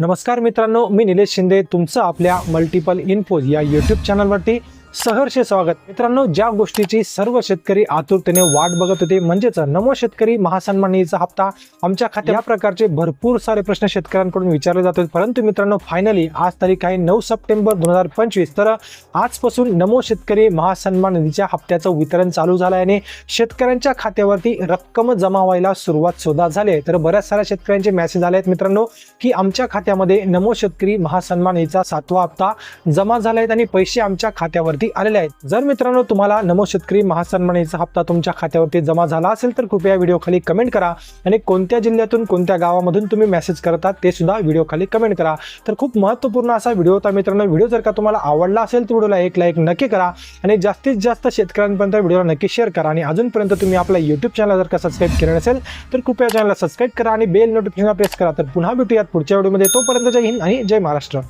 नमस्कार मित्रांनो मी निलेश शिंदे. तुमचं आपल्या मल्टिपल इन्फोज या यूट्यूब चॅनलवरती सहर्ष स्वागत. मित्रांनो ज्या गोष्टीची सर्व शेतकरी आतुरतेने वाट बघत होते म्हणजेच नमो शेतकरी महासन्माननीचा हप्ता आमच्या खात्या या प्रकारचे भरपूर सारे प्रश्न शेतकऱ्यांकडून विचारले जात होते. परंतु मित्रांनो फायनली आज तारीख आहे नऊ सप्टेंबर दोन हजार पंचवीस. तर आजपासून नमो शेतकरी महासन्मान निधीच्या हप्त्याचं वितरण चालू झालं आहे आणि शेतकऱ्यांच्या खात्यावरती रक्कम जमा व्हायला सुरुवात सुद्धा झाली आहे. तर बऱ्याच साऱ्या शेतकऱ्यांचे मेसेज आले आहेत मित्रांनो की आमच्या खात्यामध्ये नमो शेतकरी महासन्मान निधीचा सातवा हप्ता जमा झाला आहे आणि पैसे आमच्या खात्यावर खात्यावरती आलेले आहेत जर मित्रांनो तुम्हाला नमो शेतकरी महासन्मानीचा हप्ता तुमच्या खात्यावरती जमा झाला असेल तर कृपया व्हिडिओ खाली कमेंट करा आणि कोणत्या जिल्ह्यातून कोणत्या गावामधून तुम्ही मेसेज करता ते सुद्धा व्हिडिओ खाली कमेंट करा. तर खूप महत्त्वपूर्ण असा व्हिडिओ होता मित्रांनो. व्हिडिओ जर का तुम्हाला आवडला असेल तर व्हिडिओला एक लाईक नक्की करा आणि जास्तीत जास्त शेतकऱ्यांपर्यंत व्हिडिओला नक्की शेअर करा आणि अजूनपर्यंत तुम्ही आपला यूट्यूब चॅनल जर का सबस्क्राईब केलं नसेल तर कृपया चॅनलला सबस्क्राईब करा आणि बेल नोटिफिकेशन प्रेस करा. तर पुन्हा भेटूयात पुढच्या व्हिडिओमध्ये तोपर्यंत जय हिंद आणि जय महाराष्ट्र.